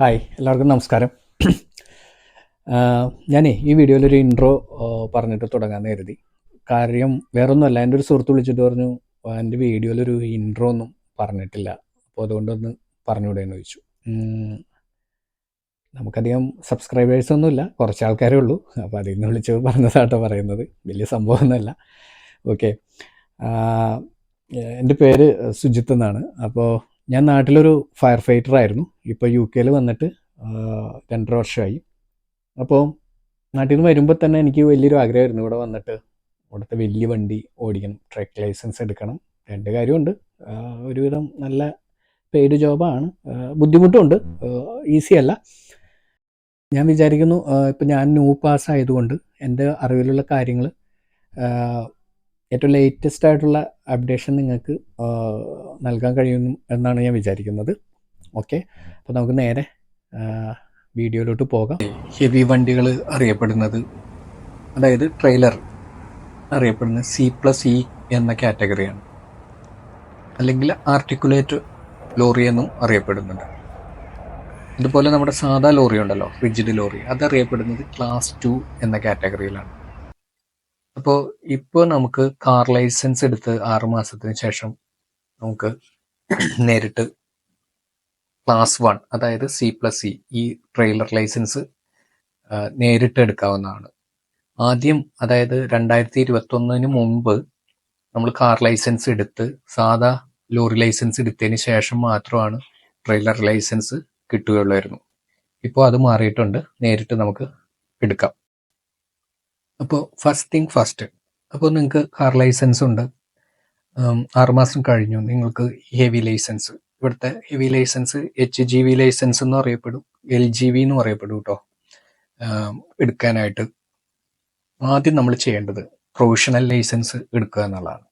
Hi എല്ലാവർക്കും നമസ്കാരം. ഞാനേ ഈ വീഡിയോയിലൊരു ഇൻട്രോ പറഞ്ഞിട്ട് തുടങ്ങാൻ കരുതി. കാര്യം വേറൊന്നുമല്ല എന്റെ ഒരു സുഹൃത്ത് വിളിച്ചിട്ട് പറഞ്ഞു എന്റെ വീഡിയോയിലൊരു ഇൻട്രോ ഒന്നും പറഞ്ഞിട്ടില്ല. അപ്പോൾ അതുകൊണ്ടൊന്ന് പറഞ്ഞുകൂടെ ചോദിച്ചു. നമുക്കധികം സബ്സ്ക്രൈബേഴ്സ് ഒന്നുമില്ല കുറച്ച് ആൾക്കാരേ ഉള്ളൂ. അപ്പോൾ അതിൽ നിന്ന് വിളിച്ച് പറഞ്ഞതാട്ടോ പറയുന്നത്. വലിയ സംഭവമൊന്നുമല്ല. ഓക്കെ എന്റെ പേര് സുജിത്ത് എന്നാണ്. അപ്പോൾ ഞാൻ നാട്ടിലൊരു ഫയർ ഫൈറ്റർ ആയിരുന്നു. ഇപ്പോൾ യു കെയിൽ വന്നിട്ട് രണ്ടര വർഷമായി അപ്പോൾ നാട്ടിൽ നിന്ന് വരുമ്പോൾ തന്നെ എനിക്ക് വലിയൊരു ആഗ്രഹമായിരുന്നു ഇവിടെ വന്നിട്ട് ഇവിടുത്തെ വലിയ വണ്ടി ഓടിക്കണം ട്രക്ക് ലൈസൻസ് എടുക്കണം. രണ്ട് കാര്യമുണ്ട്. ഒരുവിധം നല്ല പെയ്ഡ് ജോബാണ് ബുദ്ധിമുട്ടുമുണ്ട് ഈസി അല്ല. ഞാൻ വിചാരിക്കുന്നു ഇപ്പം ഞാൻ ന്യൂ പാസ് ആയതുകൊണ്ട് എന്റെ അറിവിലുള്ള കാര്യങ്ങൾ ഏറ്റവും ലേറ്റസ്റ്റ് ആയിട്ടുള്ള അപ്ഡേഷൻ നിങ്ങൾക്ക് നൽകാൻ കഴിയുന്നു എന്നാണ് ഞാൻ വിചാരിക്കുന്നത്. ഓക്കെ അപ്പോൾ നമുക്ക് നേരെ വീഡിയോയിലോട്ട് പോകാം. ഹെവി വണ്ടികൾ അറിയപ്പെടുന്നത് അതായത് ട്രെയിലർ അറിയപ്പെടുന്നത് സി പ്ലസ് ഇ എന്ന കാറ്റഗറിയാണ് അല്ലെങ്കിൽ ആർട്ടിക്കുലേറ്റ് ലോറി എന്നും അറിയപ്പെടുന്നുണ്ട്. ഇതുപോലെ നമ്മുടെ സാധാ ലോറി ഉണ്ടല്ലോ റിജിഡ് ലോറി അതറിയപ്പെടുന്നത് ക്ലാസ് ടു എന്ന കാറ്റഗറിയിലാണ് അപ്പോൾ ഇപ്പോൾ നമുക്ക് കാർ ലൈസൻസ് എടുത്ത് ആറ് മാസത്തിന് ശേഷം നമുക്ക് നേരിട്ട് ക്ലാസ് വൺ അതായത് സി പ്ലസ് സി ഈ ട്രെയിലർ ലൈസൻസ് നേരിട്ട് എടുക്കാവുന്നതാണ്. ആദ്യം അതായത് രണ്ടായിരത്തി ഇരുപത്തൊന്നിന് മുമ്പ് നമ്മൾ കാർ ലൈസൻസ് എടുത്ത് സാധാ ലോറി ലൈസൻസ് എടുത്തതിന് ശേഷം മാത്രമാണ് ട്രെയിലർ ലൈസൻസ് കിട്ടുകയുള്ളായിരുന്നു. ഇപ്പോൾ അത് മാറിയിട്ടുണ്ട്. നേരിട്ട് നമുക്ക് എടുക്കാം. അപ്പോൾ ഫസ്റ്റ് തിങ് ഫസ്റ്റ് അപ്പോൾ നിങ്ങൾക്ക് കാർ ലൈസൻസ് ഉണ്ട്. ആറ് ആറുമാസം കഴിഞ്ഞു നിങ്ങൾക്ക് ഹെവി ലൈസൻസ് ഇവിടുത്തെ heavy licence H G V licence എന്ന് അറിയപ്പെടും എൽ ജി വി എന്ന് അറിയപ്പെടും കേട്ടോ എടുക്കാനായിട്ട്. ആദ്യം നമ്മൾ ചെയ്യേണ്ടത് പ്രൊവിഷണൽ ലൈസൻസ് എടുക്കുക എന്നുള്ളതാണ്.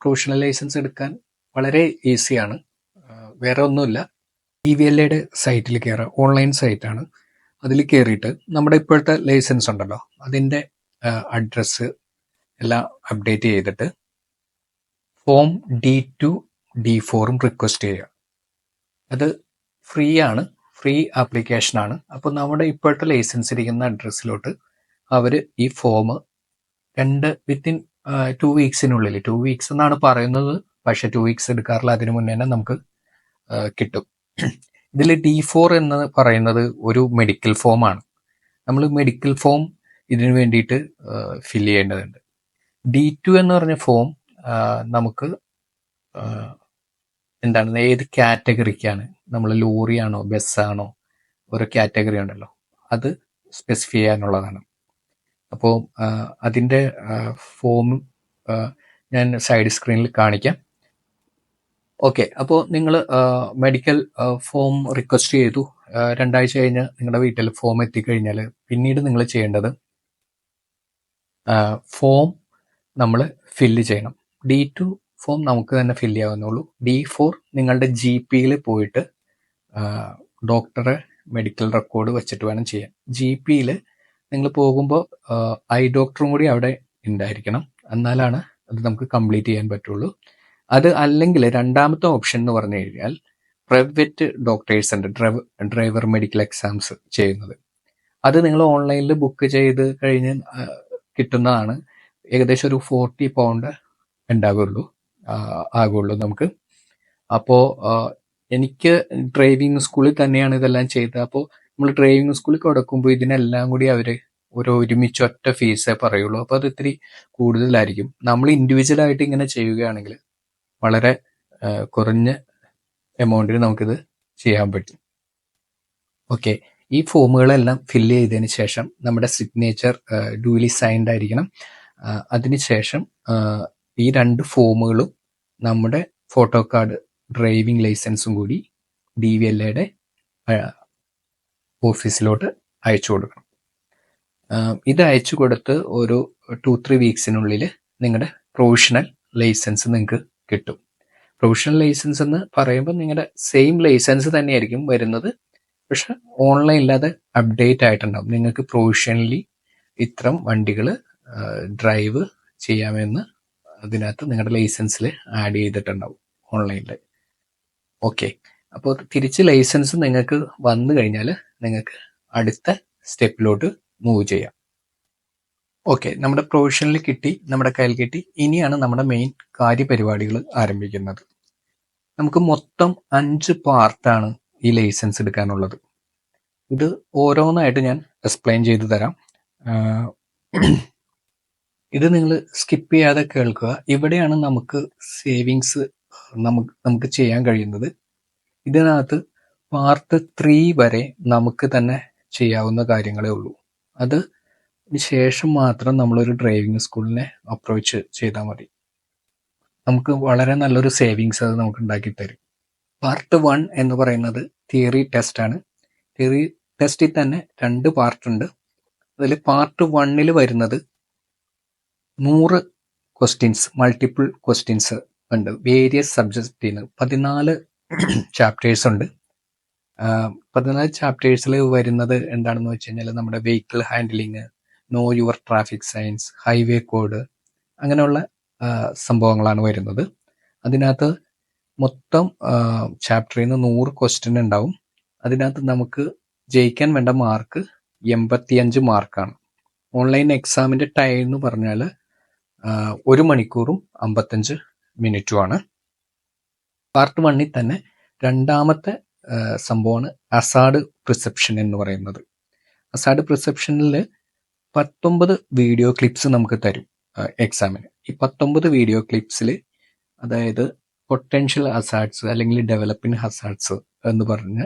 പ്രൊവിഷണൽ ലൈസൻസ് എടുക്കാൻ വളരെ ഈസിയാണ് വേറെ ഒന്നുമില്ല. ഇ വി എൽ എയുടെ സൈറ്റിൽ കയറുക ഓൺലൈൻ സൈറ്റാണ് അതിൽ കയറിയിട്ട് നമ്മുടെ ഇപ്പോഴത്തെ ലൈസൻസ് ഉണ്ടല്ലോ. അതിന്റെ അഡ്രസ്സ് എല്ലാം അപ്ഡേറ്റ് ചെയ്തിട്ട് ഫോം ഡി ടു ഡി ഫോറും റിക്വസ്റ്റ് ചെയ്യുക. അത് ഫ്രീ ആണ് ഫ്രീ ആപ്ലിക്കേഷൻ ആണ്. അപ്പോൾ നമ്മുടെ ഇപ്പോഴത്തെ ലൈസൻസ് ഇരിക്കുന്ന അഡ്രസ്സിലോട്ട് അവർ ഈ ഫോം രണ്ട് വിത്തിൻ ടു വീക്സിനുള്ളിൽ ടു വീക്സ് എന്നാണ് പറയുന്നത് പക്ഷേ ടു വീക്സ് എടുക്കാറില്ല. അതിനു മുന്നേ തന്നെ നമുക്ക് കിട്ടും. ഇതിൽ ഡി ഫോർ എന്ന് പറയുന്നത് ഒരു മെഡിക്കൽ ഫോമാണ് നമ്മൾ മെഡിക്കൽ ഫോം ഇതിനു വേണ്ടിയിട്ട് ഫിൽ ചെയ്യേണ്ടതുണ്ട്. ഡി ടു എന്ന് പറഞ്ഞ ഫോം നമുക്ക് എന്താണ് ഏത് കാറ്റഗറിക്കാണ് നമ്മൾ ലോറിയാണോ ബസ്സാണോ ഓരോ കാറ്റഗറി ഉണ്ടല്ലോ. അത് സ്പെസിഫൈ ചെയ്യാനുള്ളതാണ്. അപ്പോൾ അതിന്റെ ഫോം ഞാൻ സൈഡ് സ്ക്രീനിൽ കാണിക്കാം. ഓക്കെ അപ്പോൾ നിങ്ങൾ മെഡിക്കൽ ഫോം റിക്വസ്റ്റ് ചെയ്തു. രണ്ടാഴ്ച കഴിഞ്ഞ് നിങ്ങളുടെ വീട്ടിൽ ഫോം എത്തിക്കഴിഞ്ഞാൽ പിന്നീട് നിങ്ങൾ ചെയ്യേണ്ടത് ഫോം നമ്മൾ ഫില്ല് ചെയ്യണം. ഡി ടു ഫോം നമുക്ക് തന്നെ ഫില്ല് ചെയ്യാവുന്നുള്ളൂ ഡി ഫോർ നിങ്ങളുടെ ജി പിയിൽ പോയിട്ട് ഡോക്ടറെ മെഡിക്കൽ റെക്കോർഡ് വെച്ചിട്ട് വേണം ചെയ്യാൻ. ജി പിയിൽ നിങ്ങൾ പോകുമ്പോൾ ഐ ഡോക്ടറും കൂടി അവിടെ ഉണ്ടായിരിക്കണം. എന്നാലാണ് അത് നമുക്ക് കംപ്ലീറ്റ് ചെയ്യാൻ പറ്റുള്ളൂ. അത് അല്ലെങ്കിൽ രണ്ടാമത്തെ ഓപ്ഷൻ എന്ന് പറഞ്ഞു കഴിഞ്ഞാൽ പ്രൈവറ്റ് ഡോക്ടേഴ്സ് ഉണ്ട് ഡ്രൈവർ ഡ്രൈവർ മെഡിക്കൽ എക്സാംസ് ചെയ്യുന്നത്. അത് നിങ്ങൾ ഓൺലൈനിൽ ബുക്ക് ചെയ്ത് കഴിഞ്ഞ് കിട്ടുന്നതാണ്. ഏകദേശം ഒരു ഫോർട്ടി പൗണ്ട് ഉണ്ടാകുള്ളൂ ആകുള്ളൂ നമുക്ക്. അപ്പോൾ എനിക്ക് ഡ്രൈവിംഗ് സ്കൂളിൽ തന്നെയാണ് ഇതെല്ലാം ചെയ്തത്. അപ്പോൾ നമ്മൾ ഡ്രൈവിംഗ് സ്കൂളിൽ കൊടുക്കുമ്പോൾ ഇതിനെല്ലാം കൂടി അവർ ഒരു ഒരുമിച്ച് ഒറ്റ ഫീസേ പറയുള്ളൂ. അപ്പോൾ അത് ഇത്തിരി കൂടുതലായിരിക്കും. നമ്മൾ ഇൻഡിവിജ്വലായിട്ട് ഇങ്ങനെ ചെയ്യുകയാണെങ്കിൽ വളരെ കുറഞ്ഞ എമൗണ്ടിൽ നമുക്കിത് ചെയ്യാൻ പറ്റും. ഓക്കെ. ഈ ഫോമുകളെല്ലാം ഫില്ല് ചെയ്തതിന് ശേഷം നമ്മുടെ സിഗ്നേച്ചർ ഡ്യൂലി സൈൻഡ് ആയിരിക്കണം. അതിനുശേഷം ഈ രണ്ട് ഫോമുകളും നമ്മുടെ ഫോട്ടോ കാർഡ് ഡ്രൈവിംഗ് ലൈസൻസും കൂടി ഡി വി എൽ എയുടെ ഓഫീസിലോട്ട് അയച്ചു കൊടുക്കണം. ഇത് അയച്ചു കൊടുത്ത് ഒരു ടു ത്രീ വീക്സിനുള്ളിൽ നിങ്ങളുടെ പ്രൊവിഷണൽ ലൈസൻസ് നിങ്ങൾക്ക് കിട്ടും. പ്രൊവിഷണൽ ലൈസൻസ് എന്ന് പറയുമ്പോൾ നിങ്ങളുടെ സെയിം ലൈസൻസ് തന്നെയായിരിക്കും വരുന്നത്. പക്ഷെ ഓൺലൈനിൽ അത് അപ്ഡേറ്റ് ആയിട്ടുണ്ടാവും. നിങ്ങൾക്ക് പ്രൊവിഷണലി ഇത്തരം വണ്ടികൾ ഡ്രൈവ് ചെയ്യാമെന്ന് അതിനകത്ത് നിങ്ങളുടെ ലൈസൻസിൽ ആഡ് ചെയ്തിട്ടുണ്ടാവും ഓൺലൈനിൽ ഓക്കെ അപ്പോൾ തിരിച്ച് ലൈസൻസ് നിങ്ങൾക്ക് വന്നു കഴിഞ്ഞാൽ നിങ്ങൾക്ക് അടുത്ത സ്റ്റെപ്പിലോട്ട് മൂവ് ചെയ്യാം. ഓക്കെ നമ്മുടെ പ്രൊവിഷനിൽ കിട്ടി നമ്മുടെ കയ്യിൽ കിട്ടി. ഇനിയാണ് നമ്മുടെ മെയിൻ കാര്യപരിപാടികൾ ആരംഭിക്കുന്നത്. നമുക്ക് മൊത്തം അഞ്ച് പാർട്ടാണ് ഈ ലൈസൻസ് എടുക്കാനുള്ളത്. ഇത് ഓരോന്നായിട്ട് ഞാൻ എക്സ്പ്ലെയിൻ ചെയ്തു തരാം. ഇത് നിങ്ങൾ സ്കിപ്പ് ചെയ്യാതെ കേൾക്കുക. ഇവിടെയാണ് നമുക്ക് സേവിങ്സ് നമുക്ക് നമുക്ക് ചെയ്യാൻ കഴിയുന്നത്. ഇതിനകത്ത് പാർട്ട് ത്രീ വരെ നമുക്ക് തന്നെ ചെയ്യാവുന്ന കാര്യങ്ങളേ ഉള്ളൂ. അത് ശേഷം മാത്രം നമ്മളൊരു ഡ്രൈവിംഗ് സ്കൂളിനെ അപ്രോച്ച് ചെയ്താൽ മതി. നമുക്ക് വളരെ നല്ലൊരു സേവിങ്സ് അത് നമുക്ക് ഉണ്ടാക്കി തരും. പാർട്ട് വൺ എന്ന് പറയുന്നത് തിയറി ടെസ്റ്റ് ആണ്. തിയറി ടെസ്റ്റിൽ തന്നെ രണ്ട് പാർട്ടുണ്ട് അതിൽ പാർട്ട് വണ്ണിൽ വരുന്നത് നൂറ് ക്വസ്റ്റ്യൻസ് മൾട്ടിപ്പിൾ ക്വസ്റ്റ്യൻസ് ഉണ്ട്. വേരിയസ് സബ്ജക്റ്റിൽ നിന്ന് പതിനാല് ചാപ്റ്റേഴ്സ് ഉണ്ട്. പതിനാല് ചാപ്റ്റേഴ്സിൽ വരുന്നത് എന്താണെന്ന് വെച്ച് കഴിഞ്ഞാൽ നമ്മുടെ vehicle handling know your traffic science highway code അങ്ങനെയുള്ള സംഭവങ്ങളാണ് വരുന്നത്. അതിനകത്ത് മൊത്തം ചാപ്റ്ററിൽ നിന്ന് നൂറ് ക്വസ്റ്റ്യൻ ഉണ്ടാവും അതിനകത്ത് നമുക്ക് ജയിക്കാൻ വേണ്ട മാർക്ക് എൺപത്തിയഞ്ച് മാർക്കാണ് ഓൺലൈൻ എക്സാമിന്റെ ടൈം എന്ന് പറഞ്ഞാൽ ഒരു മണിക്കൂറും അമ്പത്തഞ്ച് മിനിറ്റുമാണ് പാർട്ട് വണ്ണിൽ തന്നെ രണ്ടാമത്തെ സംഭവമാണ് അസാഡ് പ്രിസെപ്ഷൻ എന്ന് പറയുന്നത്. അസാഡ് പ്രിസെപ്ഷനിൽ പത്തൊമ്പത് വീഡിയോ ക്ലിപ്സ് നമുക്ക് തരും എക്സാമിന് ഈ പത്തൊമ്പത് വീഡിയോ ക്ലിപ്സിൽ അതായത് പൊട്ടൻഷ്യൽ ഹസാർഡ്സ് അല്ലെങ്കിൽ ഡെവലപ്പിംഗ് ഹസാർഡ്സ് എന്ന് പറഞ്ഞ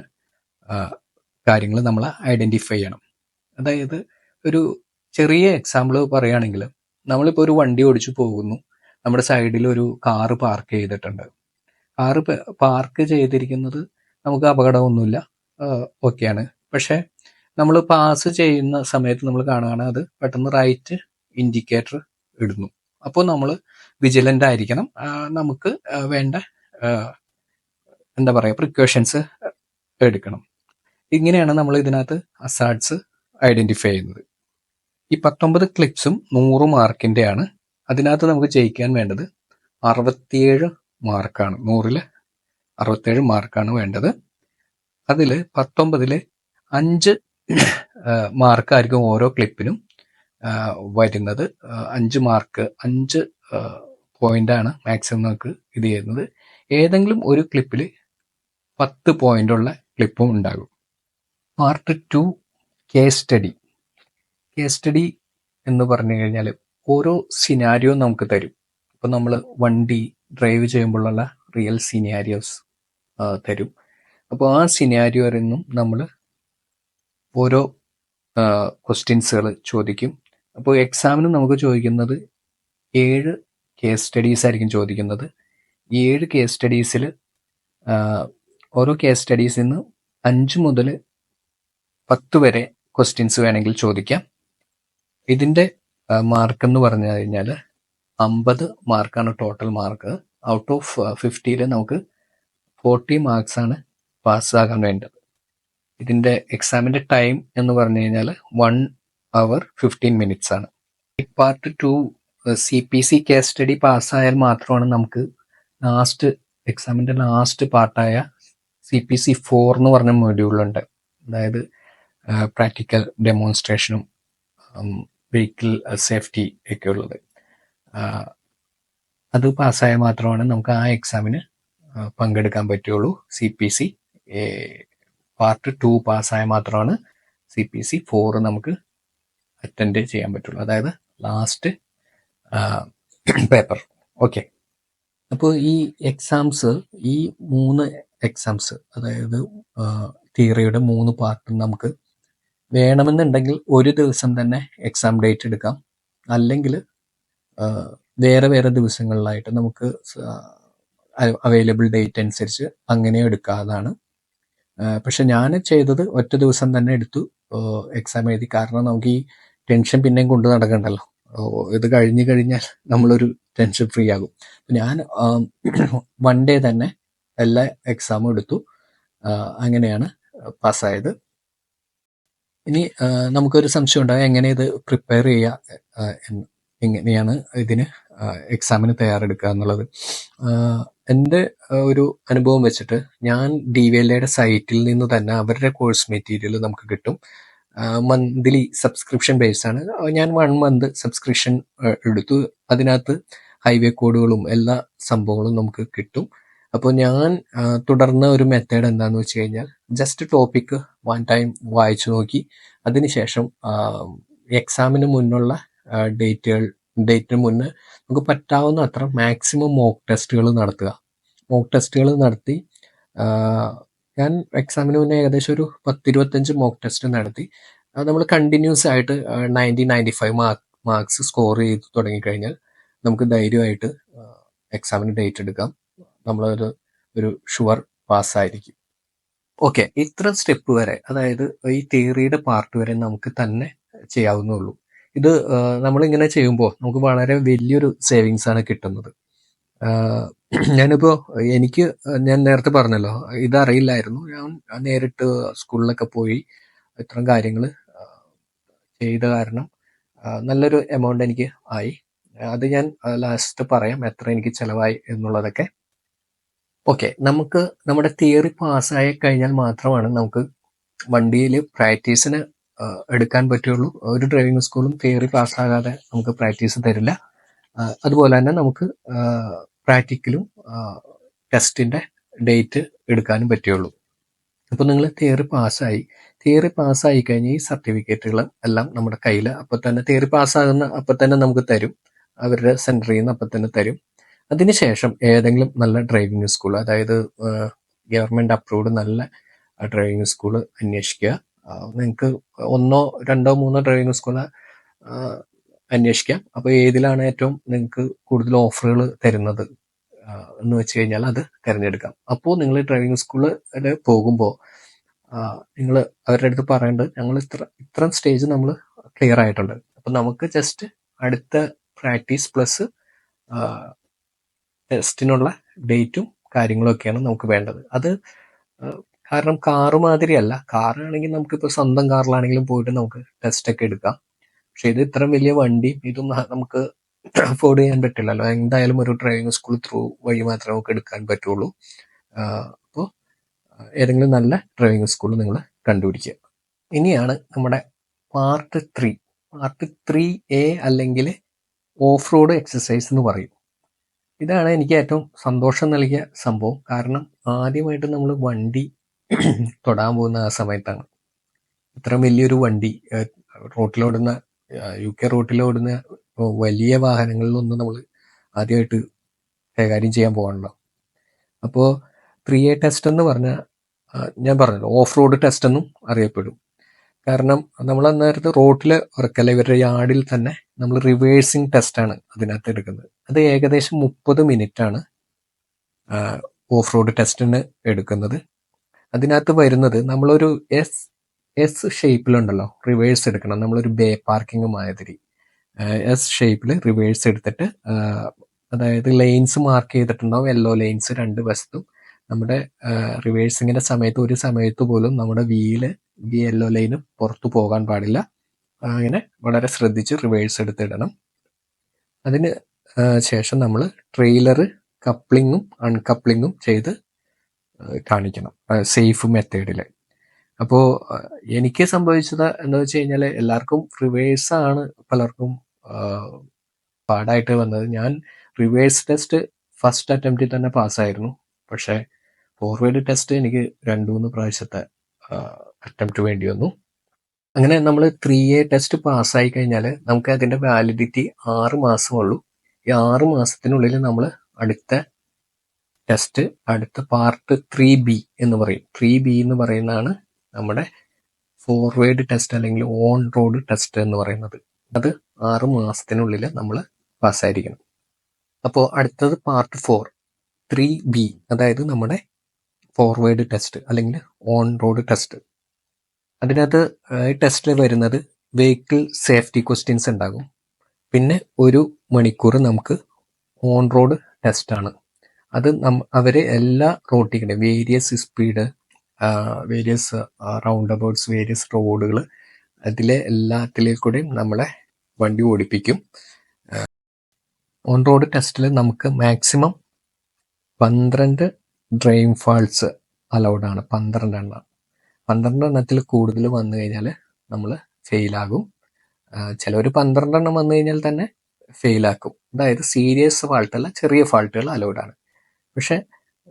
കാര്യങ്ങൾ നമ്മൾ ഐഡന്റിഫൈ ചെയ്യണം. അതായത് ഒരു ചെറിയ എക്സാമ്പിൾ പറയുകയാണെങ്കിൽ നമ്മളിപ്പോൾ ഒരു വണ്ടി ഓടിച്ചു പോകുന്നു. നമ്മുടെ സൈഡിൽ ഒരു കാറ് പാർക്ക് ചെയ്തിട്ടുണ്ട്. കാറ് പാർക്ക് ചെയ്തിരിക്കുന്നത് നമുക്ക് അപകടമൊന്നുമില്ല. ഓക്കെയാണ് പക്ഷെ നമ്മൾ പാസ് ചെയ്യുന്ന സമയത്ത് നമ്മൾ കാണുകയാണ് അത് പെട്ടെന്ന് റൈറ്റ് ഇൻഡിക്കേറ്റർ ഇടുന്നു. അപ്പോൾ നമ്മൾ വിജിലന്റ് ആയിരിക്കണം. നമുക്ക് വേണ്ട എന്താ പറയുക പ്രിക്കോഷൻസ് എടുക്കണം. ഇങ്ങനെയാണ് നമ്മൾ ഇതിനകത്ത് അസാഡ്സ് ഐഡന്റിഫൈ ചെയ്യുന്നത്. ഈ പത്തൊമ്പത് ക്ലിപ്സും നൂറ് മാർക്കിന്റെയാണ് അതിനകത്ത് നമുക്ക് ജയിക്കാൻ വേണ്ടത് അറുപത്തിയേഴ് മാർക്കാണ് നൂറിൽ അറുപത്തേഴ് മാർക്കാണ് വേണ്ടത്. അതിൽ പത്തൊമ്പതിൽ അഞ്ച് മാർക്കായിരിക്കും ഓരോ ക്ലിപ്പിനും വരുന്നത്. അഞ്ച് മാർക്ക് അഞ്ച് പോയിന്റാണ് മാക്സിമം നമുക്ക് ഇത് ചെയ്യുന്നത്. ഏതെങ്കിലും ഒരു ക്ലിപ്പിൽ പത്ത് പോയിന്റ് ഉള്ള ക്ലിപ്പും ഉണ്ടാകും. Part two case study. Case study എന്ന് പറഞ്ഞു കഴിഞ്ഞാൽ ഓരോ സിനാരിയോ നമുക്ക് തരും. ഇപ്പം നമ്മൾ വണ്ടി ഡ്രൈവ് ചെയ്യുമ്പോഴുള്ള റിയൽ സിനാരിയോസ് തരും. അപ്പോൾ ആ സിനാരിയോയിൽ നിന്നും നമ്മൾ ഓരോ ക്വസ്റ്റ്യൻസുകൾ ചോദിക്കും. അപ്പോൾ എക്സാമിന് നമുക്ക് ചോദിക്കുന്നത് ഏഴ് കേസ് സ്റ്റഡീസ് ആയിരിക്കും ചോദിക്കുന്നത്. ഏഴ് കേസ് സ്റ്റഡീസിൽ ഓരോ കേസ് സ്റ്റഡീസിൽ നിന്ന് അഞ്ച് മുതൽ പത്ത് വരെ ക്വസ്റ്റ്യൻസ് വേണമെങ്കിൽ ചോദിക്കാം. ഇതിന്റെ മാർക്ക് എന്ന് പറഞ്ഞു കഴിഞ്ഞാൽ അമ്പത് മാർക്കാണ് ടോട്ടൽ മാർക്ക് ഔട്ട് ഓഫ് ഫിഫ്റ്റിയിൽ നമുക്ക് ഫോർട്ടി മാർക്സാണ് പാസ്സാകാൻ വേണ്ടത്. ഇതിന്റെ എക്സാമിന്റെ ടൈം എന്ന് പറഞ്ഞു കഴിഞ്ഞാൽ വൺ അവർ ഫിഫ്റ്റീൻ മിനിറ്റ്സ് ആണ്. Part two C P C case study പാസ്സായാൽ മാത്രമാണ് നമുക്ക് ലാസ്റ്റ് എക്സാമിന്റെ ലാസ്റ്റ് പാർട്ടായ സി പി സി ഫോർ എന്ന് പറഞ്ഞ മൊഡ്യൂളുണ്ട് അതായത് പ്രാക്ടിക്കൽ ഡെമോൺസ്ട്രേഷനും വെഹിക്കിൾ സേഫ്റ്റി ഒക്കെ ഉള്ളത്. അത് പാസ്സായാൽ മാത്രമാണ് നമുക്ക് ആ എക്സാമിന് പങ്കെടുക്കാൻ പറ്റുള്ളൂ. C P C part two പാസ്സായാൽ മാത്രമാണ് സി പി സി ഫോർ നമുക്ക് അറ്റൻഡ് ചെയ്യാൻ പറ്റുള്ളൂ. അതായത് ലാസ്റ്റ് പേപ്പർ ഓക്കെ അപ്പോൾ ഈ എക്സാംസ് ഈ മൂന്ന് എക്സാംസ് അതായത് തിയറിയുടെ മൂന്ന് പാർട്ടും നമുക്ക് വേണമെന്നുണ്ടെങ്കിൽ ഒരു ദിവസം തന്നെ എക്സാം ഡേറ്റ് എടുക്കാം. അല്ലെങ്കിൽ വേറെ വേറെ ദിവസങ്ങളിലായിട്ട് നമുക്ക് അവൈലബിൾ ഡേറ്റ് അനുസരിച്ച് അങ്ങനെ എടുക്കാതാണ് പക്ഷെ ഞാൻ ചെയ്തത് ഒറ്റ ദിവസം തന്നെ എടുത്തു. എക്സാം എഴുതി. കാരണം നമുക്ക് ഈ ടെൻഷൻ പിന്നെയും കൊണ്ട് നടക്കണ്ടല്ലോ. ഇത് കഴിഞ്ഞു കഴിഞ്ഞാൽ നമ്മളൊരു ടെൻഷൻ ഫ്രീ ആകും. ഞാൻ വൺ ഡേ തന്നെ എല്ലാ എക്സാമും എടുത്തു. അങ്ങനെയാണ് പാസ്സായത്. ഇനി നമുക്കൊരു സംശയം ഉണ്ടാകും. എങ്ങനെ ഇത് പ്രിപ്പയർ ചെയ്യുക എന്ന്. എങ്ങനെയാണ് ഇതിന് എക്സാമിന് തയ്യാറെടുക്കുക എന്നുള്ളത്. എന്റെ ഒരു അനുഭവം വെച്ചിട്ട് ഞാൻ ഡി വി എൽ എയുടെ സൈറ്റിൽ നിന്ന് തന്നെ അവരുടെ കോഴ്സ് മെറ്റീരിയൽ നമുക്ക് കിട്ടും. മന്ത്ലി സബ്സ്ക്രിപ്ഷൻ ബേസ്ഡാണ് ഞാൻ വൺ മന്ത് സബ്സ്ക്രിപ്ഷൻ എടുത്തു. അതിനകത്ത് ഹൈവേ കോഡുകളും എല്ലാ സംഭവങ്ങളും നമുക്ക് കിട്ടും. അപ്പോൾ ഞാൻ തുടർന്ന ഒരു മെത്തേഡ് എന്താണെന്ന് വെച്ച് കഴിഞ്ഞാൽ ജസ്റ്റ് ടോപ്പിക്ക് വൺ ടൈം വായിച്ചു നോക്കി. അതിനുശേഷം എക്സാമിന് മുന്നുള്ള ഡേറ്റുകൾ ഡേറ്റിന് മുന്നേ നമുക്ക് പറ്റാവുന്ന അത്ര മാക്സിമം മോക്ക് ടെസ്റ്റുകൾ നടത്തുക. മോക്ക് ടെസ്റ്റുകൾ നടത്തി ഞാൻ എക്സാമിന് മുന്നേ ഏകദേശം ഒരു പത്തിരുപത്തഞ്ച് മോക്ക് ടെസ്റ്റ് നടത്തി. നമ്മൾ കണ്ടിന്യൂസ് ആയിട്ട് ninety ninety five mark marks score ചെയ്ത് തുടങ്ങിക്കഴിഞ്ഞാൽ നമുക്ക് ധൈര്യമായിട്ട് എക്സാമിന് ഡേറ്റ് എടുക്കാം. നമ്മളൊരു ഒരു ഷുവർ പാസ്സായിരിക്കും ഓക്കെ ഇത്ര സ്റ്റെപ്പ് വരെ അതായത് ഈ തിയറിയുടെ പാർട്ട് വരെ നമുക്ക് തന്നെ ചെയ്യാവുന്നുള്ളൂ ഇത് നമ്മളിങ്ങനെ ചെയ്യുമ്പോൾ നമുക്ക് വളരെ വലിയൊരു സേവിങ്സ് ആണ് കിട്ടുന്നത്. ഞാനിപ്പോൾ ഞാനിപ്പോ എനിക്ക് ഞാൻ നേരത്തെ പറഞ്ഞല്ലോ ഇതറിയില്ലായിരുന്നു. ഞാൻ നേരിട്ട് സ്കൂളിലൊക്കെ പോയി ഇത്തരം കാര്യങ്ങൾ ചെയ്ത കാരണം നല്ലൊരു എമൗണ്ട് എനിക്ക് ആയി. അത് ഞാൻ ലാസ്റ്റ് പറയാം എത്ര എനിക്ക് ചിലവായി എന്നുള്ളതൊക്കെ. ഓക്കെ നമുക്ക് നമ്മുടെ തിയറി പാസ്സായി കഴിഞ്ഞാൽ മാത്രമാണ് നമുക്ക് വണ്ടിയിൽ പ്രാക്ടീസിന് എടുക്കാൻ പറ്റുള്ളൂ. ഒരു ഡ്രൈവിംഗ് സ്കൂളും തിയറി പാസ്സാകാതെ നമുക്ക് പ്രാക്ടീസ് തരില്ല. അതുപോലെ തന്നെ നമുക്ക് പ്രാക്ടിക്കലും ടെസ്റ്റിന്റെ ഡേറ്റ് എടുക്കാനും പറ്റുള്ളൂ. അപ്പോൾ നിങ്ങൾ തിയറി പാസ്സായി തിയറി പാസ്സായി കഴിഞ്ഞ് ഈ സർട്ടിഫിക്കറ്റുകൾ എല്ലാം നമ്മുടെ കയ്യിൽ അപ്പോൾ തന്നെ തിയറി പാസ്സാകുന്ന അപ്പോൾ തന്നെ നമുക്ക് തരും. അവരുടെ സെന്ററിൽ നിന്ന് അപ്പോൾ തന്നെ തരും. അതിനുശേഷം ഏതെങ്കിലും നല്ല ഡ്രൈവിംഗ് സ്കൂൾ അതായത് ഗവൺമെന്റ് അപ്രൂവ്ഡ് നല്ല ഡ്രൈവിംഗ് സ്കൂൾ അന്വേഷിക്കുക. നിങ്ങൾക്ക് ഒന്നോ രണ്ടോ മൂന്നോ ഡ്രൈവിംഗ് സ്കൂൾ അന്വേഷിക്കാം. അപ്പോൾ ഏതിലാണ് ഏറ്റവും നിങ്ങൾക്ക് കൂടുതൽ ഓഫറുകൾ തരുന്നത്? എന്ന് വെച്ച് കഴിഞ്ഞാൽ അത് തിരഞ്ഞെടുക്കാം. അപ്പോൾ നിങ്ങൾ ഡ്രൈവിംഗ് സ്കൂളിൽ പോകുമ്പോൾ നിങ്ങൾ അവരുടെ അടുത്ത് പറയേണ്ടത് ഞങ്ങൾ ഇത്ര ഇത്രയും സ്റ്റേജ് നമ്മൾ ക്ലിയർ ആയിട്ടുണ്ട്. അപ്പം നമുക്ക് ജസ്റ്റ് അടുത്ത പ്രാക്ടീസ് പ്ലസ് ടെസ്റ്റിനുള്ള ഡേറ്റും കാര്യങ്ങളൊക്കെയാണ് നമുക്ക് വേണ്ടത്. അത് കാരണം കാറ് മാതിരിയല്ല. കാറാണെങ്കിൽ നമുക്കിപ്പോൾ സ്വന്തം കാറിലാണെങ്കിലും പോയിട്ട് നമുക്ക് ടെസ്റ്റ് ഒക്കെ എടുക്കാം. പക്ഷെ ഇത് ഇത്ര വലിയ വണ്ടി ഇതൊന്നും നമുക്ക് അഫോർഡ് ചെയ്യാൻ പറ്റില്ലല്ലോ. എന്തായാലും ഒരു ഡ്രൈവിംഗ് സ്കൂൾ ത്രൂ വഴി മാത്രമേ നമുക്ക് എടുക്കാൻ പറ്റുള്ളൂ. അപ്പോൾ ഏതെങ്കിലും നല്ല ഡ്രൈവിംഗ് സ്കൂൾ നിങ്ങൾ കണ്ടുപിടിക്കുക. ഇനിയാണ് നമ്മുടെ part three part three A അല്ലെങ്കിൽ ഓഫ് റോഡ് എക്സസൈസ് എന്ന് പറയും. ഇതാണ് എനിക്ക് ഏറ്റവും സന്തോഷം നൽകിയ സംഭവം. കാരണം ആദ്യമായിട്ട് നമ്മൾ വണ്ടി തൊടാൻ പോകുന്ന ആ സമയത്താണ്. ഇത്ര വലിയൊരു വണ്ടി റോട്ടിലോടുന്ന യു കെ റോട്ടിലോടുന്ന വലിയ വാഹനങ്ങളിലൊന്നും നമ്മൾ ആദ്യമായിട്ട് കൈകാര്യം ചെയ്യാൻ പോകണല്ലോ അപ്പോൾ ത്രീ എ ടെസ്റ്റ് എന്ന് പറഞ്ഞാൽ ഞാൻ പറഞ്ഞല്ലോ ഓഫ് റോഡ് ടെസ്റ്റ് എന്നും അറിയപ്പെടും. കാരണം നമ്മൾ അന്നേരത്ത് റോട്ടിൽ ഇറക്കല്ല ഇവരുടെ യാർഡിൽ തന്നെ നമ്മൾ റിവേഴ്സിങ് ടെസ്റ്റാണ് അതിനകത്ത് എടുക്കുന്നത്. അത് ഏകദേശം മുപ്പത് മിനിറ്റാണ് ഓഫ് റോഡ് ടെസ്റ്റിന് എടുക്കുന്നത്. അതിനകത്ത് വരുന്നത് നമ്മളൊരു എസ് എസ് ഷേപ്പിലുണ്ടല്ലോ റിവേഴ്സ് എടുക്കണം. നമ്മളൊരു ബേ പാർക്കിംഗ് മാതിരി. എസ് ഷേപ്പിൽ റിവേഴ്സ് എടുത്തിട്ട് അതായത് ലൈൻസ് മാർക്ക് ചെയ്തിട്ടുണ്ടാവും. യെല്ലോ ലൈൻസ് രണ്ട് വശത്തും. നമ്മുടെ റിവേഴ്സിങ്ങിന്റെ സമയത്ത് ഒരു സമയത്ത് പോലും നമ്മുടെ വീൽ ഈ യെല്ലോ ലൈന് പുറത്തു പോകാൻ പാടില്ല. അങ്ങനെ വളരെ ശ്രദ്ധിച്ച് റിവേഴ്സ് എടുത്തിടണം. അതിന് ശേഷം നമ്മൾ ട്രെയിലർ കപ്ലിങ്ങും അൺകപ്ലിങ്ങും ചെയ്ത് കാണിക്കണം. സേഫ് മെത്തേഡിൽ അപ്പോൾ എനിക്ക് സംഭവിച്ചത് എന്താ വെച്ച് കഴിഞ്ഞാൽ എല്ലാവർക്കും ആണ് പലർക്കും പാടായിട്ട് വന്നത്. ഞാൻ റിവേഴ്സ് ടെസ്റ്റ് ഫസ്റ്റ് അറ്റംപ്റ്റിൽ തന്നെ പാസ്സായിരുന്നു പക്ഷേ ഫോർവേഡ് ടെസ്റ്റ് എനിക്ക് രണ്ടു മൂന്ന് പ്രാവശ്യത്തെ അറ്റംപ്റ്റ് വേണ്ടി വന്നു. അങ്ങനെ നമ്മൾ ത്രീ എ ടെസ്റ്റ് പാസ്സായി കഴിഞ്ഞാൽ നമുക്ക് അതിന്റെ വാലിഡിറ്റി ആറ് മാസമുള്ളൂ ഈ ആറ് മാസത്തിനുള്ളിൽ നമ്മൾ അടുത്ത ടെസ്റ്റ് അടുത്ത പാർട്ട് ത്രീ ബി എന്ന് പറയും. ത്രീ ബി എന്ന് പറയുന്നതാണ് നമ്മുടെ ഫോർവേഡ് ടെസ്റ്റ് അല്ലെങ്കിൽ ഓൺ റോഡ് ടെസ്റ്റ് എന്ന് പറയുന്നത്. അത് ആറ് മാസത്തിനുള്ളിൽ നമ്മൾ പാസ്സായിരിക്കണം അപ്പോൾ അടുത്തത് പാർട്ട് ഫോർ ത്രീ ബി അതായത് നമ്മുടെ ഫോർവേഡ് ടെസ്റ്റ് അല്ലെങ്കിൽ ഓൺ റോഡ് ടെസ്റ്റ് അതിനകത്ത് ടെസ്റ്റിൽ വരുന്നത് വെഹിക്കിൾ സേഫ്റ്റി ക്വസ്റ്റ്യൻസ് ഉണ്ടാകും. പിന്നെ ഒരു മണിക്കൂർ നമുക്ക് ഓൺ റോഡ് ടെസ്റ്റാണ് അത് അവരെ എല്ലാ റോട്ടിങ്ങനെ various speed various roundabouts various റോഡുകൾ അതിലെ എല്ലാത്തിലേ കൂടെയും നമ്മളെ വണ്ടി ഓടിപ്പിക്കും. ഓൺ റോഡ് ടെസ്റ്റിൽ നമുക്ക് മാക്സിമം പന്ത്രണ്ട് ഡ്രെയിൻ ഫാൾസ് അലൗഡ് ആണ്. പന്ത്രണ്ട് എണ്ണം. പന്ത്രണ്ട് എണ്ണത്തിൽ കൂടുതൽ വന്നു കഴിഞ്ഞാൽ നമ്മൾ ഫെയിലാകും ചിലവർ പന്ത്രണ്ടെണ്ണം വന്നു കഴിഞ്ഞാൽ തന്നെ ഫെയിലാക്കും അതായത് സീരിയസ് ഫാൾട്ടല്ല ചെറിയ ഫാൾട്ടുകൾ അലൗഡ് ആണ്. പക്ഷെ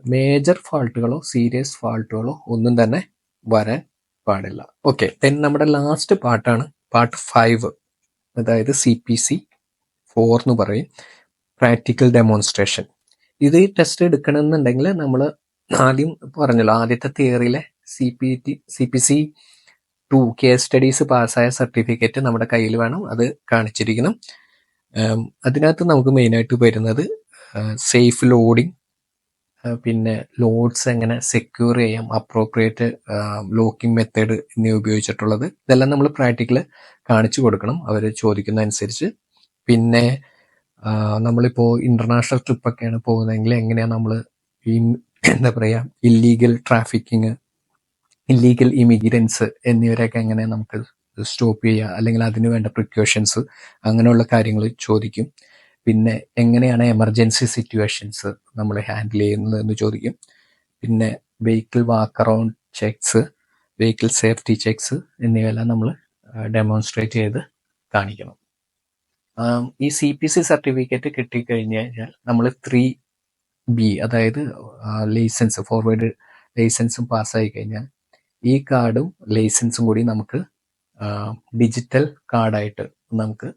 മേജർ ഫാൾട്ടുകളോ സീരിയസ് ഫാൾട്ടുകളോ ഒന്നും തന്നെ വരാൻ പാടില്ല. ഓക്കെ ദെൻ നമ്മുടെ ലാസ്റ്റ് പാർട്ടാണ് പാർട്ട് ഫൈവ് അതായത് സി പി സി ഫോർ എന്ന് പറയും. പ്രാക്ടിക്കൽ ഡെമോൺസ്ട്രേഷൻ ഇത് ടെസ്റ്റ് എടുക്കണമെന്നുണ്ടെങ്കിൽ നമ്മൾ ആദ്യം പറഞ്ഞല്ലോ ആദ്യത്തെ തിയറിയിലെ C P T C P C two case studies പാസ്സായ സർട്ടിഫിക്കറ്റ് നമ്മുടെ കയ്യിൽ വേണം അത് കാണിച്ചിരിക്കണം. അതിനകത്ത് നമുക്ക് മെയിനായിട്ട് വരുന്നത് സേഫ് ലോഡിങ് പിന്നെ ലോഡ്സ് എങ്ങനെ സെക്യൂർ ചെയ്യാം അപ്രോപ്രിയേറ്റ് ലോക്കിംഗ് മെത്തേഡ് എന്നിവ ഉപയോഗിച്ചിട്ടുള്ളത് ഇതെല്ലാം നമ്മൾ പ്രാക്ടിക്കൽ കാണിച്ചു കൊടുക്കണം അവർ ചോദിക്കുന്ന അനുസരിച്ച്. പിന്നെ നമ്മളിപ്പോൾ നമ്മളിപ്പോ ഇന്റർനാഷണൽ ട്രിപ്പൊക്കെയാണ് പോകുന്നതെങ്കിൽ എങ്ങനെയാണ് നമ്മൾ എന്താ പറയുക ഇല്ലീഗൽ ട്രാഫിക്കിങ് ഇല്ലീഗൽ ഇമിഗ്രൻസ് എന്നിവരെയൊക്കെ എങ്ങനെ നമുക്ക് സ്റ്റോപ്പ് ചെയ്യുക അല്ലെങ്കിൽ അതിന് വേണ്ട പ്രിക്കോഷൻസ് അങ്ങനെയുള്ള കാര്യങ്ങൾ ചോദിക്കും. പിന്നെ എങ്ങനെയാണ് എമർജൻസി സിറ്റുവേഷൻസ് നമ്മൾ ഹാൻഡിൽ ചെയ്യുന്നത് എന്ന് ചോദിക്കും. പിന്നെ vehicle walk around checks vehicle safety checks എന്നിവയെല്ലാം നമ്മൾ ഡെമോൺസ്ട്രേറ്റ് ചെയ്ത് കാണിക്കണം. ഈ സി പി സി സർട്ടിഫിക്കറ്റ് കിട്ടിക്കഴിഞ്ഞ് കഴിഞ്ഞാൽ നമ്മൾ ത്രീ ബി അതായത് ലൈസൻസ് ഫോർവേഡ് ലൈസൻസും പാസ്സായി കഴിഞ്ഞാൽ ഈ കാർഡും ലൈസൻസും കൂടി നമുക്ക് ഡിജിറ്റൽ കാർഡായിട്ട് നമുക്ക്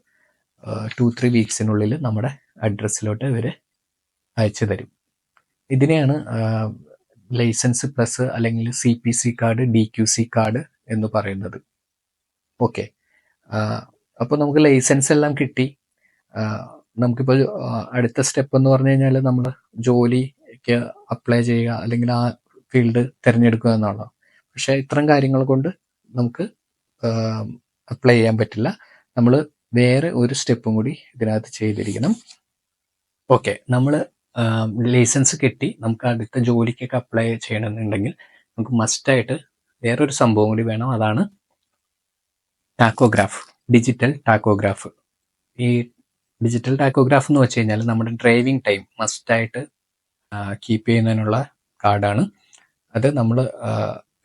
ടു ത്രീ വീക്സിനുള്ളിൽ നമ്മുടെ അഡ്രസ്സിലോട്ട് ഇവർ അയച്ചു തരും. ഇതിനെയാണ് ലൈസൻസ് പ്ലസ് അല്ലെങ്കിൽ C P C card D Q C card എന്ന് പറയുന്നത്. ഓക്കെ അപ്പോൾ നമുക്ക് ലൈസൻസ് എല്ലാം കിട്ടി. നമുക്കിപ്പോൾ അടുത്ത സ്റ്റെപ്പ് എന്ന് പറഞ്ഞു കഴിഞ്ഞാൽ നമ്മൾ ജോലിക്ക് അപ്ലൈ ചെയ്യുക അല്ലെങ്കിൽ ആ ഫീൽഡ് തിരഞ്ഞെടുക്കുക എന്നുള്ളത് പക്ഷേ ഇത്തരം കാര്യങ്ങൾ കൊണ്ട് നമുക്ക് അപ്ലൈ ചെയ്യാൻ പറ്റില്ല. നമ്മൾ വേറെ ഒരു സ്റ്റെപ്പും കൂടി ഇതിനകത്ത് ചെയ്തിരിക്കണം. ഓക്കെ നമ്മൾ ലൈസൻസ് കിട്ടി. നമുക്ക് അടുത്ത ജോലിക്കൊക്കെ അപ്ലൈ ചെയ്യണമെന്നുണ്ടെങ്കിൽ നമുക്ക് മസ്റ്റായിട്ട് വേറൊരു സംഭവം കൂടി വേണം. അതാണ് ടാക്കോഗ്രാഫ് ഡിജിറ്റൽ ടാക്കോഗ്രാഫ്. ഈ ഡിജിറ്റൽ ടാക്കോഗ്രാഫ് എന്ന് വെച്ച് കഴിഞ്ഞാൽ നമ്മുടെ ഡ്രൈവിംഗ് ടൈം മസ്റ്റായിട്ട് കീപ്പ് ചെയ്യുന്നതിനുള്ള കാർഡാണ്. അത് നമ്മൾ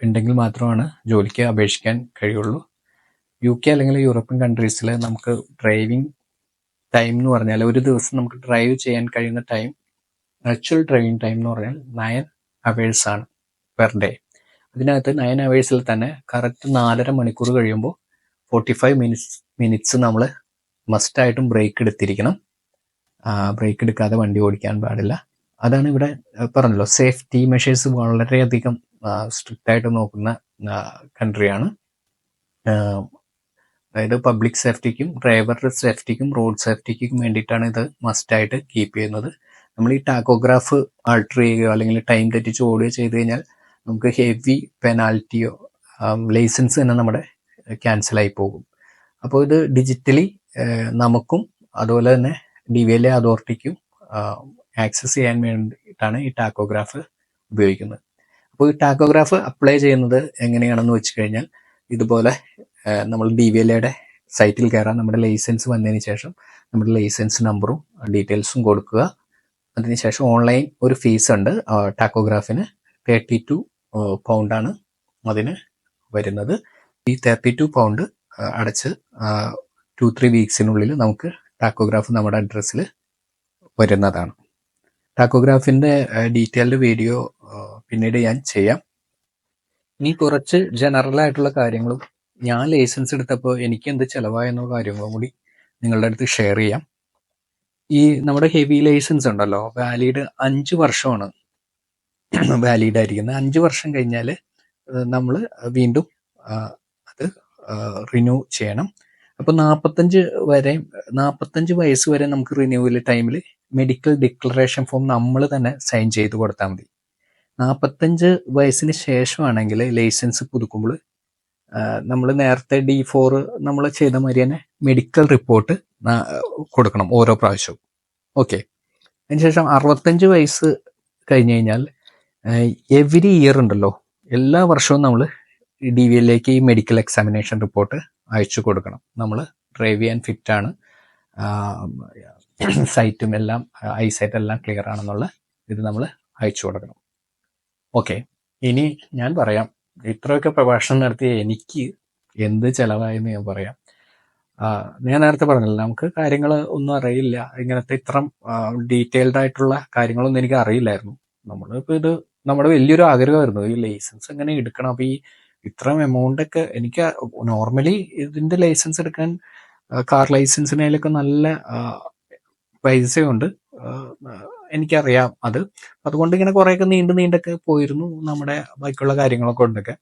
ഉണ്ടെങ്കിൽ മാത്രമാണ് ജോലിക്ക് അപേക്ഷിക്കാൻ കഴിയുള്ളൂ. യു കെ അല്ലെങ്കിൽ യൂറോപ്യൻ കൺട്രീസിൽ നമുക്ക് ഡ്രൈവിംഗ് ടൈം എന്ന് പറഞ്ഞാൽ ഒരു ദിവസം നമുക്ക് ഡ്രൈവ് ചെയ്യാൻ കഴിയുന്ന ടൈം ആക്ച്വൽ ഡ്രൈവിംഗ് ടൈം എന്ന് പറഞ്ഞാൽ നയൻ അവേഴ്സ് ആണ് പെർ ഡേ അതിനകത്ത് നയൻ അവേഴ്സിൽ തന്നെ കറക്റ്റ് നാലര മണിക്കൂർ കഴിയുമ്പോൾ ഫോർട്ടി ഫൈവ് മിനിറ്റ്സ് മിനിറ്റ്സ് നമ്മൾ മസ്റ്റായിട്ടും ബ്രേക്ക് എടുത്തിരിക്കണം. ബ്രേക്ക് എടുക്കാതെ വണ്ടി ഓടിക്കാൻ പാടില്ല. അതാണ് ഇവിടെ പറഞ്ഞല്ലോ സേഫ്റ്റി മെഷേഴ്സ് വളരെയധികം സ്ട്രിക്റ്റ് ആയിട്ട് നോക്കുന്ന കൺട്രിയാണ് അതായത് പബ്ലിക് സേഫ്റ്റിക്കും ഡ്രൈവറുടെ സേഫ്റ്റിക്കും റോഡ് സേഫ്റ്റിക്കും വേണ്ടിയിട്ടാണ് ഇത് മസ്റ്റായിട്ട് കീപ്പ് ചെയ്യുന്നത്. നമ്മൾ ഈ ടാക്കോഗ്രാഫ് ആൾട്ടർ ചെയ്യുകയോ അല്ലെങ്കിൽ ടൈം തെറ്റിച്ച് ഓടുകയോ ചെയ്ത് കഴിഞ്ഞാൽ നമുക്ക് ഹെവി പെനാൽറ്റിയോ ലൈസൻസ് തന്നെ നമ്മുടെ ക്യാൻസൽ ആയി പോകും. അപ്പോൾ ഇത് ഡിജിറ്റലി നമുക്കും അതുപോലെ തന്നെ ഡി വി എൽ എ അതോറിറ്റിക്കും ആക്സസ് ചെയ്യാൻ വേണ്ടിയിട്ടാണ് ഈ ടാക്കോഗ്രാഫ് ഉപയോഗിക്കുന്നത്. അപ്പോൾ ഈ ടാക്കോഗ്രാഫ് അപ്ലൈ ചെയ്യുന്നത് എങ്ങനെയാണെന്ന് വെച്ച് കഴിഞ്ഞാൽ ഇതുപോലെ നമ്മൾ ഡി വി എൽ എയുടെ സൈറ്റിൽ കയറാൻ നമ്മുടെ ലൈസൻസ് വന്നതിന് ശേഷം നമ്മുടെ ലൈസൻസ് നമ്പറും ഡീറ്റെയിൽസും കൊടുക്കുക. അതിനുശേഷം ഓൺലൈൻ ഒരു ഫീസ് ഉണ്ട്. ടാക്കോഗ്രാഫിന് തേർട്ടി ടു പൗണ്ടാണ് അതിന് വരുന്നത്. ഈ തേർട്ടി ടു പൗണ്ട് അടച്ച് ടു ത്രീ വീക്സിനുള്ളിൽ നമുക്ക് ടാക്കോഗ്രാഫ് നമ്മുടെ അഡ്രസ്സിൽ വരുന്നതാണ്. ടാക്കോഗ്രാഫിന്റെ ഡീറ്റെയിൽഡ് വീഡിയോ പിന്നീട് ഞാൻ ചെയ്യാം. ഇനി കുറച്ച് ജനറൽ ആയിട്ടുള്ള കാര്യങ്ങളും ഞാൻ ലൈസൻസ് എടുത്തപ്പോൾ എനിക്ക് എന്ത് ചിലവായെന്ന കാര്യങ്ങളും കൂടി നിങ്ങളുടെ അടുത്ത് ഷെയർ ചെയ്യാം. ഈ നമ്മുടെ ഹെവി ലൈസൻസ് ഉണ്ടല്ലോ വാലിഡ് അഞ്ച് വർഷമാണ്. വാലിഡ് ആയിരിക്കുന്നത്. അഞ്ച് വർഷം കഴിഞ്ഞാൽ നമ്മൾ വീണ്ടും അത് റിന്യൂ ചെയ്യണം. അപ്പോൾ നാൽപ്പത്തഞ്ച് വരെ നാൽപ്പത്തഞ്ച് വയസ്സ് വരെ നമുക്ക് റിന്യൂവൽ ടൈമിൽ മെഡിക്കൽ ഡിക്ലറേഷൻ ഫോം നമ്മൾ തന്നെ സൈൻ ചെയ്ത് കൊടുത്താൽ മതി. നാൽപ്പത്തഞ്ച് വയസ്സിന് ശേഷമാണെങ്കിൽ ലൈസൻസ് പുതുക്കുമ്പോൾ നമ്മൾ നേരത്തെ ഡി ഫോർ നമ്മൾ ചെയ്ത മാതിരി തന്നെ മെഡിക്കൽ റിപ്പോർട്ട് കൊടുക്കണം ഓരോ പ്രാവശ്യവും. ഓക്കെ. അതിനുശേഷം അറുപത്തഞ്ച് വയസ്സ് കഴിഞ്ഞ് കഴിഞ്ഞാൽ എവരി ഇയർ ഉണ്ടല്ലോ എല്ലാ വർഷവും നമ്മൾ ഡി വി എല്ലേക്ക് ഈ മെഡിക്കൽ എക്സാമിനേഷൻ റിപ്പോർട്ട് അയച്ചു കൊടുക്കണം. നമ്മൾ ഡ്രൈവ് ചെയ്യാൻ ഫിറ്റ് ആണ്. സൈറ്റും എല്ലാം ഐസൈറ്റ് എല്ലാം ക്ലിയർ ആണെന്നുള്ള ഇത് നമ്മൾ അയച്ചു കൊടുക്കണം. ഓക്കെ. ഇനി ഞാൻ പറയാം. ഇത്രയൊക്കെ പ്രഭാഷണം നടത്തിയ എനിക്ക് എന്ത് ചിലവായെന്ന് ഞാൻ പറയാം. ഞാൻ നേരത്തെ പറഞ്ഞല്ലോ നമുക്ക് കാര്യങ്ങൾ ഒന്നും അറിയില്ല. ഇങ്ങനത്തെ ഇത്ര ഡീറ്റെയിൽഡ് ആയിട്ടുള്ള കാര്യങ്ങളൊന്നും എനിക്ക് അറിയില്ലായിരുന്നു. നമ്മൾ നമ്മളിപ്പോൾ ഇത് നമ്മുടെ വലിയൊരു ആഗ്രഹമായിരുന്നു ഈ ലൈസൻസ് എങ്ങനെ എടുക്കണം? അപ്പോൾ ഈ ഇത്രയും എമൗണ്ട് ഒക്കെ എനിക്ക് നോർമലി ഇതിന്റെ ലൈസൻസ് എടുക്കാൻ കാർ ലൈസൻസിനേലൊക്കെ നല്ല പൈസയുണ്ട്. എനിക്കറിയാം അത്. അതുകൊണ്ട് ഇങ്ങനെ കുറേയൊക്കെ നീണ്ടു നീണ്ടൊക്കെ പോയിരുന്നു നമ്മുടെ ബാക്കിയുള്ള കാര്യങ്ങളൊക്കെ ഉണ്ടൊക്കെ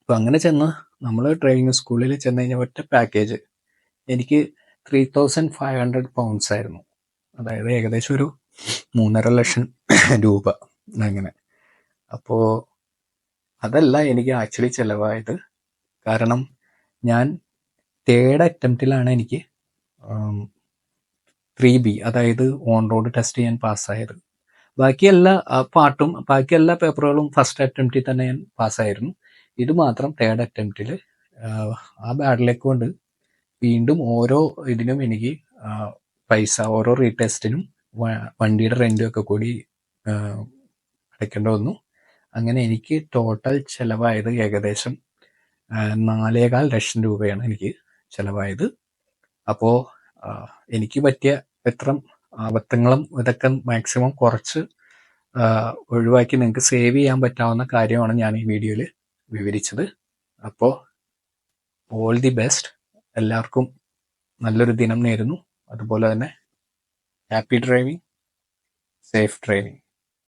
അപ്പൊ അങ്ങനെ ചെന്ന് നമ്മൾ ഡ്രൈവിംഗ് സ്കൂളിൽ ചെന്ന് കഴിഞ്ഞാൽ ഒറ്റ പാക്കേജ് എനിക്ക് three thousand five hundred pounds ആയിരുന്നു. അതായത് ഏകദേശം ഒരു മൂന്നര ലക്ഷം രൂപ അങ്ങനെ. അപ്പോൾ അതല്ല എനിക്ക് ആക്ച്വലി ചിലവായത്. കാരണം ഞാൻ തേർഡ് അറ്റംപ്റ്റിലാണ് എനിക്ക് ത്രീ ബി അതായത് ഓൺ റോഡ് ടെസ്റ്റ് ചെയ്യാൻ പാസ്സായത്. ബാക്കി എല്ലാ പാട്ടും ബാക്കി എല്ലാ പേപ്പറുകളും ഫസ്റ്റ് അറ്റംപ്റ്റിൽ തന്നെ ഞാൻ പാസ്സായിരുന്നു. ഇത് മാത്രം തേർഡ് അറ്റംപ്റ്റിൽ ആ ബാഡിലേക്ക് കൊണ്ട് വീണ്ടും ഓരോ ഇതിനും എനിക്ക് പൈസ ഓരോ റീടെസ്റ്റിനും വണ്ടിയുടെ റെന്റും ഒക്കെ കൂടി അടയ്ക്കേണ്ട വന്നു. അങ്ങനെ എനിക്ക് ടോട്ടൽ ചിലവായത് ഏകദേശം നാലേകാൽ ലക്ഷം രൂപയാണ് എനിക്ക് ചിലവായത്. അപ്പോൾ എനിക്ക് പറ്റിയ എത്ര അബദ്ധങ്ങളും ഇതൊക്കെ മാക്സിമം കുറച്ച് ഒഴിവാക്കി നിങ്ങൾക്ക് സേവ് ചെയ്യാൻ പറ്റാവുന്ന കാര്യമാണ് ഞാൻ ഈ വീഡിയോയിൽ വിവരിച്ചത്. അപ്പോൾ ഓൾ ദി ബെസ്റ്റ് എല്ലാവർക്കും നല്ലൊരു ദിനം നേരുന്നു. അതുപോലെ തന്നെ ഹാപ്പി ഡ്രൈവിംഗ് സേഫ് ഡ്രൈവിംഗ്